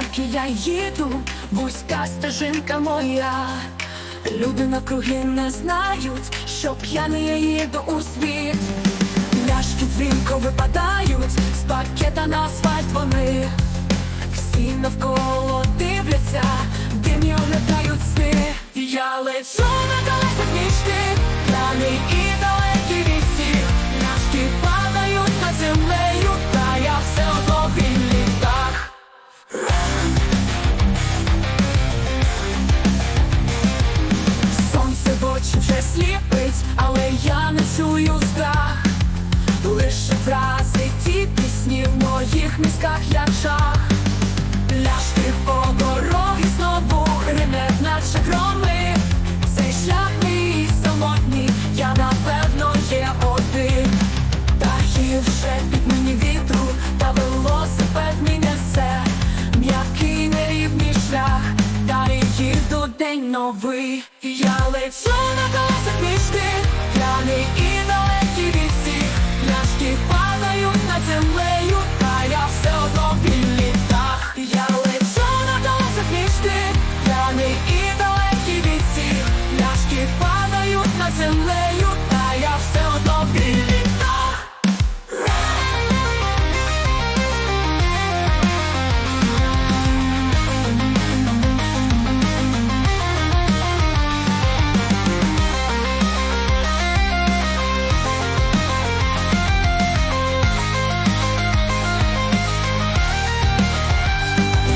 поки я їду, вузька стежинка моя. Люди навкруги не знають, що п'яний я їду у світ. Пляшки дзвінко випадають, з пакета на асфальт вони. Всі навколо дивляться, димі оглядають сни. Я лечу на колесах мічти, п'яний і моїх мізках як жах. Пляшки по дорогі знову гримять, наче громи. Цей шлях мій самотній, я напевно є один. Та гірше під мені вітру, та велосипед мій несе. М'який нерівний шлях, й їду день новий. Я лечу на колесах мічти, п'яний землею, та я все одно літах.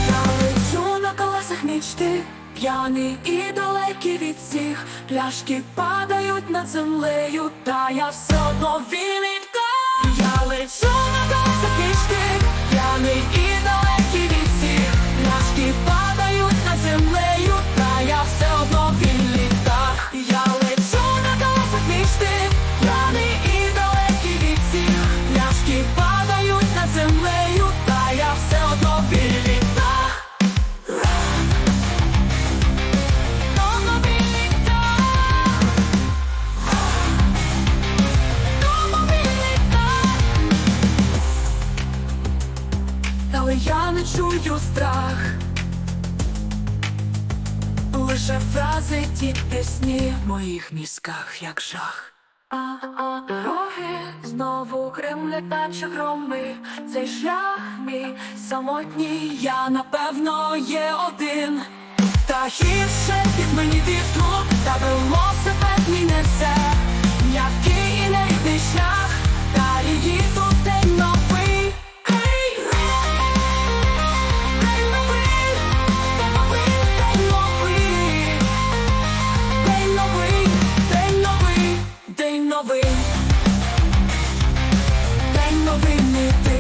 Я лечу на колесах мічти, п'яний і далекий від всіх. Пляшки падають над землею, та я все одно вільненька. Я лечу на колесах пішки, п'яний і я не чую страх, лише фрази ті пісні в моїх мізках, як жах. А, дороги знову кремлять, наче громи. Цей шлях мій самотній, я напевно є один. Та гірше під мені вітру, Новини ти.